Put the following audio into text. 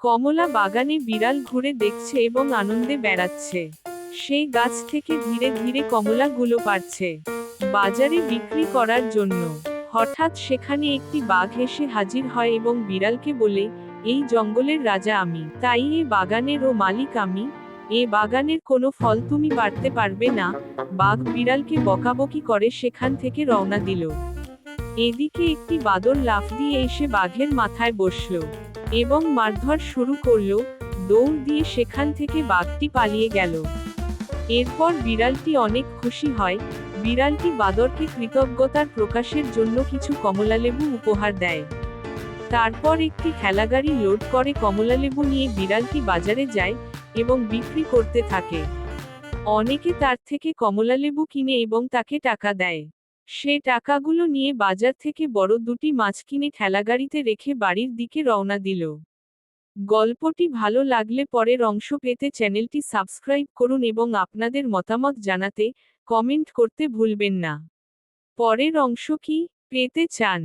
কমলা বাগানে বিড়াল ঘুরে দেখছে এবং আনন্দে বেড়াচ্ছে। সেই গাছ থেকে ধীরে ধীরে কমলাগুলো পারছে বাজারে বিক্রি করার জন্য। হঠাৎ সেখানে একটি বাঘ এসে হাজির হয় এবং বিড়ালকে বলে, এই জঙ্গলের রাজা আমি। তাই এ বাগানেরও মালিক আমি। এ বাগানের কোনো ফল তুমি পারতে পারবে না। বাঘ বিড়ালকে বকাবকি করে সেখান থেকে রওনা দিল। এদিকে একটি বাদর লাফ দিয়ে এসে বাঘের মাথায় বসল। এবং মারধর শুরু করল, দৌড় দিয়ে সেখান থেকে বাঘটি পালিয়ে গেল। এরপর বিড়ালটি অনেক খুশি হয়, বিড়ালটি বাদরকে কৃতজ্ঞতার প্রকাশের জন্য কিছু কমলালেবু উপহার দেয়। তারপর একটি খেলাগাড়ি লোড করে কমলালেবু নিয়ে বিড়ালটি বাজারে যায় এবং বিক্রি করতে থাকে। অনেকে তার থেকে কমলালেবু কিনে এবং তাকে টাকা দেয়। সে টাকাগুলো নিয়ে বাজার থেকে বড় দুটি মাছ কিনে ঠেলাগাড়িতে রেখে বাড়ির দিকে রওনা দিল। গল্পটি ভালো লাগলে পরের অংশ পেতে চ্যানেলটি সাবস্ক্রাইব করুন এবং আপনাদের মতামত জানাতে কমেন্ট করতে ভুলবেন না। পরের অংশ কি? পেতে চান।